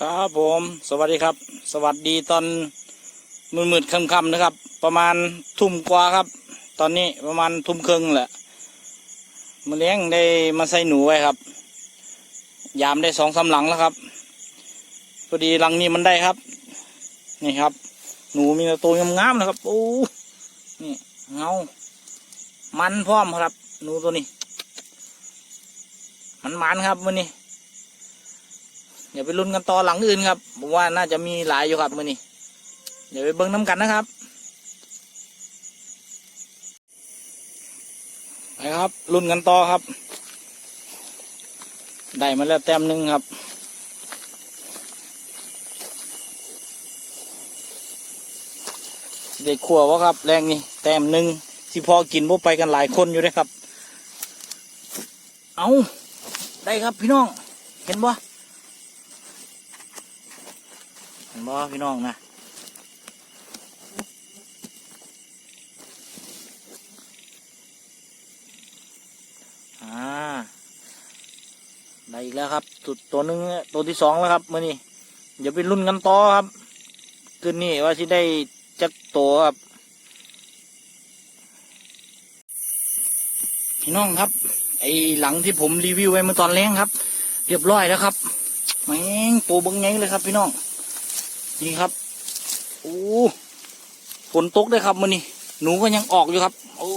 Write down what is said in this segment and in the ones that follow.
ครับผม สวัสดีครับ สวัสดีตอนมืดๆค่ำๆนะครับ ประมาณทุ่มกว่าครับ ตอนนี้ประมาณทุ่มครึ่งแหละมาเลี้ยงได้มาใส่หนูไว้ครับ ยามได้สองสาหลังแล้วครับพอดีหลังนี้มันได้ครับ นี่ครับ หนูมีตัวงามๆนะครับโอ้นี่เงามันพร้อมครับ หนูตัวนี้ มันมันครับมันนี่ เดี๋ยวไปลุ้นกันต่อหลังอื่นครับผมว่าน่าจะมีหลายอยู่ครับมื่อนี้เดี๋ยวไปเบิ้งน้ำกันนะครับไปครับลุ้นกันต่อครับ ได้มาแล้วแต้มหนึ่งครับเด็กขัววะครับแรงนี่แต้มหนึ่งที่พอกินพวกไปกันหลายคนอยู่เลยครับ เอาได้ครับพี่น้อง เห็นบ่เห็นบ่พี่น้องนะอ่าได้อีกแล้วครับตัวตัวหนึงตัวที่สองแล้วครับมื่อนี้เดี๋ยวไปรุ่นกันต่อครับคืนนี้ว่าสิได้จักตัวครับพี่น้องครับ ไอหลังที่ผมรีวิวไว้เมื่อตอนแรกครับ เรียบร้อยแล้วครับแม่งตัวบังไงเลยครับพี่น้อง นี่ครับโอ้ฝนตกด้วยครับมือนี้หนูก็ยังออกอยู่ครับ โอ้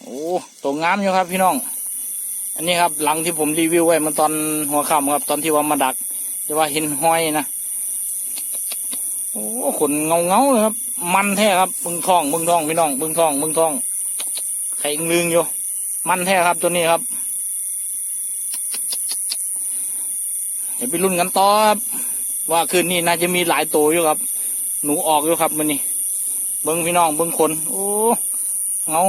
โอ้ตัวงามอยู่ครับพี่น้อง อันนี้ครับหลังที่ผมรีวิวไว้มันตอนหัวค่ำครับ ตอนที่ว่ามาดักจะว่าเห็นห้อยนะโอ้ขนเงาเงาเลยครับ มันแท้ครับบึงทองบึงทองพี่น้องบึงทองบึงทองไข่งลึงอยู่ มันแท้ครับตัวนี้ครับ ดี๋ยวไปรุ่นกันต่อครับว่าคืนนี้น่าจะมีหลายตัวอยู่ครับ หนูออกอยู่ครับมันนี่เบิ้งพี่น้องเบิ้งคน โอ้เงา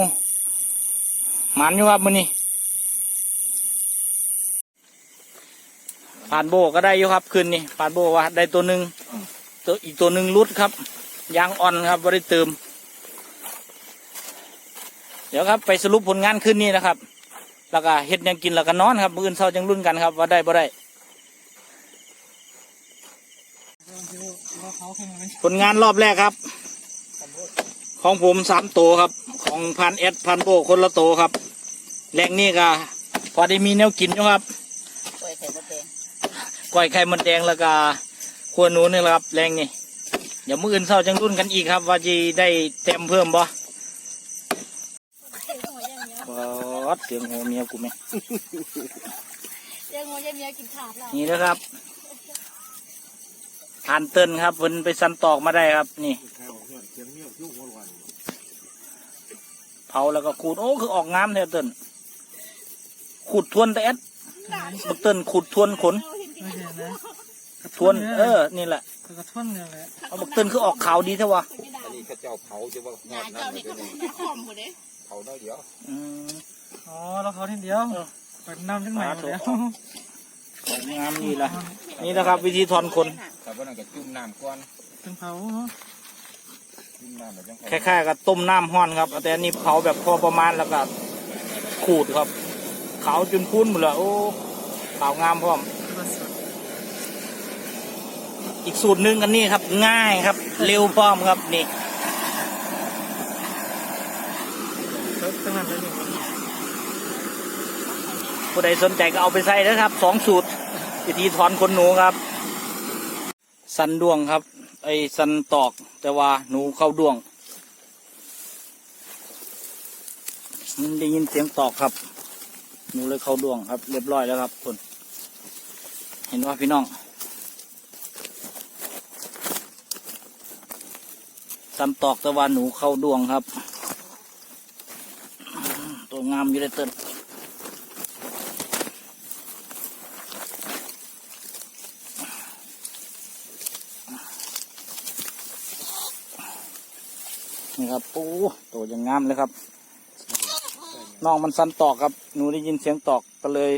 หมันอยู่ครับมันนี่ผ่านโบก็ได้อยู่ครับคืนนี้ผ่านโบว่าได้ตัวหนึ่งตัวอีกตัวหนึ่งรุดครับยางอ่อนครับไม่ได้เติม เดี๋ยวครับไปสรุปผลงานคืนนี้นะครับ แล้วก็เฮ็ดยังกินแล้วก็นอนครับ มื้ออื่นเช้าจังรุ่นกันครับว่าได้บ่ได้ ผลงานรอบแรกครับ ของผมสามตัวครับ ของพันเอสพันโบคนละตัวครับ แรงนี่ก็พอได้มีแนวกินอยู่ครับกล้วยไข่มดแดงก้อยไข่มดแดงแล้วก็ขวหนูนี่แหละครับ แรงนี่เดี๋ยวมื้ออื่นเช้าจังรุ่นกันอีกครับ ว่าจะได้เต็มเพิ่มบ่วัดเสียงหัวเมียกูไหมยังงยังเมียกินขาดแล้วนี่นะครับ ทานเติ้นครับเพิ่นไปสันตอกมาได้ครับ นี่ เผาแล้วก็ขูดโอ้คือออกงามเนี่ยเติ้นขูดทวนแต่เอ็ดบักเติ้นขูดทวนขนไม่เห็นนะทวน เออ นี่แหละกระท่อนเนี่ยแหละเอาบักเติ้นคือออกขาวดีเท่าวะอันนี้เขาเจ้าเผาจะว่าหงาอดเจ้าน้ำนี่เลยก็คอมหมดเลยเผาน้อยเดียวอืมอ๋อแล้วเขาทีเดียวเออเปิดน้ำจังไหนหมดแล้วออกงามนี่แหละนี่นะครับ วิธีทอนคน แต่ว่านั่นก็จุ่มน้ำก่อนเป็นเผาจุ่มน้ำแบบจังคล้ายๆกับต้มน้ำห้อนครับ แต่อันนี้เผาแบบพอประมาณแล้วก็ขูดครับ ขาวจนพุ้นหมดเลยโอ้ขาวงามพร้อมตัวสดอีกสูตรหนึ่งอันนี้ครับ ง่ายครับ เร็วพร้อมครับนี่แล้วตั้งนั้นเลยนี่ผู้ใดสนใจก็เอาไปใส่นะครับสองสูตรวิธีถอนขนหนูครับ สันดวงครับ ไอสันตอก แต่ว่าหนูเข้าดวง มันได้ยินเสียงตอกครับ หนูเลยเข้าดวงครับ เรียบร้อยแล้วครับคนเห็นว่าพี่น้องสันตอกต่ว่าหนูเข้าดวงครับ ตัวงามอยู่ในต้น ครับโอ้ตัวยังงามเลยครับน้องมันสันตอกครับหนูได้ยินเสียงตอกก็เลย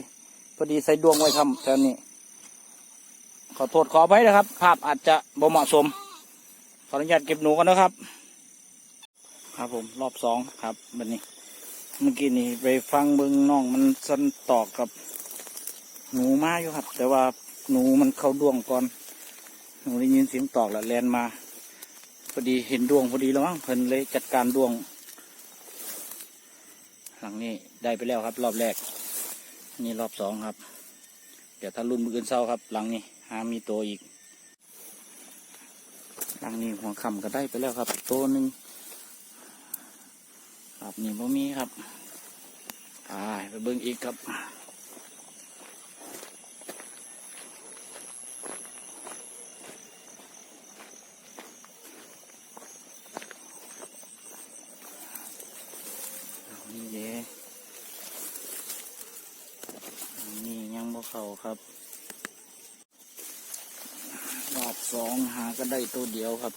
พอดีใส่ดวงไว้ทำแถวนี้ ขอโทษขออภัยนะครับ ภาพอาจจะบ่เหมาะสม ขออนุญาตเก็บหนูกันนะครับ ครับผมรอบสองครับบันนี้ เมื่อกี้นี่ไปฟังเบิ้งน้องมันสันตอกกับ หนูมาอยู่ครับ แต่ว่าหนูมันเข้าดวงก่อน หนูได้ยินเสียงตอกแล้วแลนมา พอดีเห็นดวงพอดีแล้วมั้งเพิ่นเลยจัดการดวง หลังนี้ได้ไปแล้วครับ รอบแรก นี่รอบสองครับ เดี๋ยวถ้ารุ่นมืออื่นเศร้าครับ หลังนี้หามีตัวอีก หลังนี้หัวคำก็ได้ไปแล้วครับ ตัวหนึ่งครับนี่บ่มีครับไปไปเบิ่งอีกครับ นี่เด้นี่ยังบ่ เขาครับรอบสองหาก็ได้ตัวเดียวครับ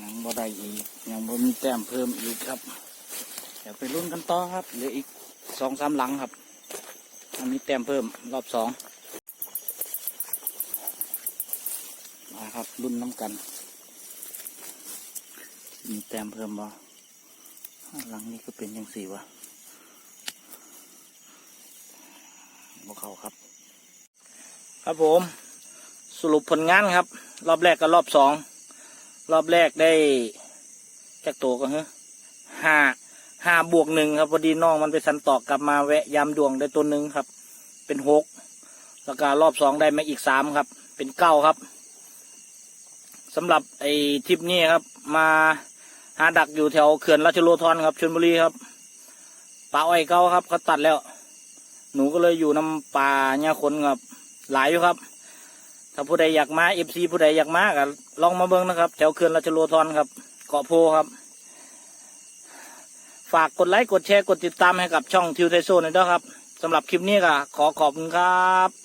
ยังบ่ได้อีก ยังบ่มีแต้มเพิ่มอีกครับ เดี๋ยวไปรุ่นกันต่อครับเหลืออีกสองสามหลังครับมันมีแต้มเพิ่มรอบสองมาครับรุ่นน้ำกัน มีแต้มเพิ่มบ่หลังนี้ก็เป็นยังสี่วะ บ่เขาครับ ครับผม สรุปผลงานครับ รอบแรกกับรอบสอง รอบแรกได้จากตัวก็ฮ้ห้าห้าบวกหนึ่งครับพอดีน้องมันไปสันตอกกลับมาแวะยามดวงได้ตัวหนึ่งครับ เป็นหกแล้วก็รอบสองได้มาอีกสามครับ เป็นเก้าครับสำหรับไอ้ทริปนี้ครับ มาหาดักอยู่แถวเขื่อนราชโลธรครับชลบุรีครับป่าอ้อยเก้าครับเขาตัดแล้ว หนูก็เลยอยู่น้ำป่าเนี่ยคนกับหลายอยู่ครับ ถ้าผู้ใดอยากมาเอฟซีผู้ใดอยากมาก็ลองมาเบิ้งนะครับแถวเขื่อนราชโลธรครับ เกาะโพครับ ฝากกดไลค์กดแชร์กดติดตามให้กับช่องทิวไทโซหน่อยด้วยครับสำหรับคลิปนี้ก็ขอขอบคุณครับ